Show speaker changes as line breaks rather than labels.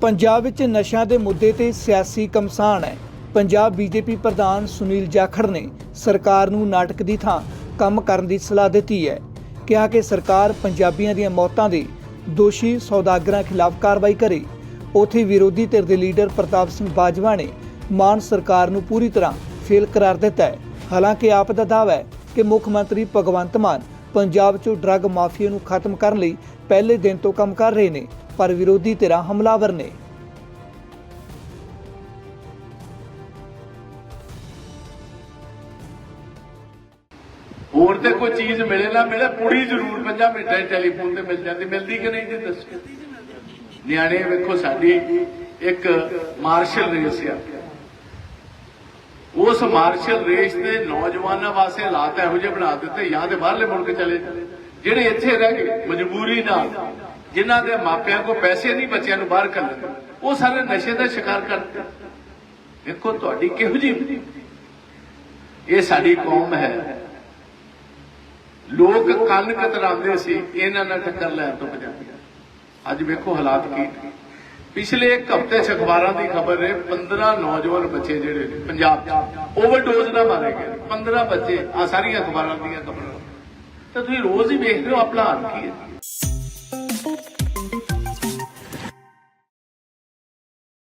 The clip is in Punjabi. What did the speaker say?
ਪੰਜਾਬ ਵਿੱਚ ਨਸ਼ਿਆਂ ਦੇ ਮੁੱਦੇ ਤੇ ਸਿਆਸੀ ਕਮਸਾਨ ਹੈ। ਪੰਜਾਬ ਬੀਜੇਪੀ ਪ੍ਰਧਾਨ ਸੁਨੀਲ ਜਾਖੜ ਨੇ ਸਰਕਾਰ ਨੂੰ ਨਾਟਕ ਦੀ ਥਾਂ ਕੰਮ ਕਰਨ ਦੀ ਸਲਾਹ ਦਿੱਤੀ ਹੈ। ਕਿਹਾ ਕਿ ਸਰਕਾਰ ਪੰਜਾਬੀਆਂ ਦੀਆਂ ਮੌਤਾਂ ਦੇ ਦੋਸ਼ੀ ਸੌਦਾਗਰਾਂ ਖਿਲਾਫ ਕਾਰਵਾਈ ਕਰੇ। ਉਥੇ ਵਿਰੋਧੀ ਧਿਰ ਦੇ ਲੀਡਰ ਪ੍ਰਤਾਪ ਸਿੰਘ ਬਾਜਵਾ ਨੇ ਮਾਨ ਸਰਕਾਰ ਨੂੰ ਪੂਰੀ ਤਰ੍ਹਾਂ ਫੇਲ ਕਰਾਰ ਦਿੱਤਾ ਹੈ। ਹਾਲਾਂਕਿ ਆਪ ਦਾ ਦਾਅਵਾ ਹੈ ਕਿ ਮੁੱਖ ਮੰਤਰੀ ਭਗਵੰਤ ਮਾਨ ਪੰਜਾਬ 'ਚੋਂ ਡਰੱਗ ਮਾਫੀਆ ਨੂੰ ਖਤਮ ਕਰਨ ਲਈ ਪਹਿਲੇ ਦਿਨ ਤੋਂ ਕੰਮ ਕਰ ਰਹੇ ਨੇ, ਪਰ ਵਿਰੋਧੀ ਧਿਰਾਂ ਹਮਲਾਵਰ ਨੇ।
ਹੋਰ ਤੇ ਕੋਈ ਚੀਜ਼ ਮਿਲੇ ਨਾ ਮਿਲੇ ਪੁੜੀ ਜ਼ਰੂਰ ਪੰਜਾਂ ਮਿੰਟਾਂ ਟੈਲੀਫੋਨ ਤੇ ਮਿਲ ਜਾਂਦੀ, ਮਿਲਦੀ ਕਿ ਨਹੀਂ ਜੀ ਦੱਸੋ ਨਿਆਣੇ ਵੇਖੋ ਸਾਡੀ ਇੱਕ ਮਾਰਸ਼ਲ ਰੇਸ ਆ। ਉਸ ਮਾਰਸ਼ਲ ਰੇਸ ਦੇ ਨੌਜਵਾਨਾਂ ਵਾਸਤੇ ਹਾਲਾਤ ਇਹੋ ਜਿਹੇ ਬਣਾ ਦਿੱਤੇ, ਜਾਂ ਤੇ ਬਾਹਰਲੇ ਮੁਲਕ ਚਲੇ। ਜਿਹੜੇ ਇੱਥੇ ਰਹਿ ਗਏ, ਮਜਬੂਰੀ ਨਾਲ, ਜਿਨ੍ਹਾਂ ਦੇ ਮਾਪਿਆਂ ਕੋਲ ਪੈਸੇ ਨਹੀਂ, ਬੱਚਿਆਂ ਨੂੰ ਬਾਹਰ ਕੱਢਣ ਉਹ ਸਾਰੇ ਨਸ਼ੇ ਦਾ ਸ਼ਿਕਾਰ ਕਰਦੇ। ਦੇਖੋ, ਤੁਹਾਡੀ ਕਿਹੋ ਜਿਹੀ ਇਹ ਸਾਡੀ ਕੌਮ ਹੈ। ਲੋਕ ਕੰਨ ਕਤਰਾਉਂਦੇ ਸੀ, ਇਹਨਾਂ ਨਾਲ ਟੱਕਰ ਲੈਣ ਤੋਂ ਪੰਜਾਬੀ ਅੱਜ ਵੇਖੋ ਹਾਲਾਤ ਕੀ ਪਿਛਲੇ ਇੱਕ ਹਫ਼ਤੇ ਚ ਅਖਬਾਰਾਂ ਦੀ ਖਬਰ ਹੈ 15 ਨੌਜਵਾਨ ਬੱਚੇ ਜਿਹੜੇ ਨੇ, ਪੰਜਾਬ 'ਚ ਓਵਰਡੋਜ਼ ਨਾਲ ਮਾਰੇ ਗਏ 15 ਬੱਚੇ ਆ ਸਾਰੀਆਂ ਅਖਬਾਰਾਂ ਦੀਆਂ ਖਬਰਾਂ। ਤਾਂ ਤੁਸੀਂ ਰੋਜ਼ ਹੀ ਵੇਖਦੇ ਹੋ, ਆਪਣਾ ਹਾਲ ਕੀ ਹੈ?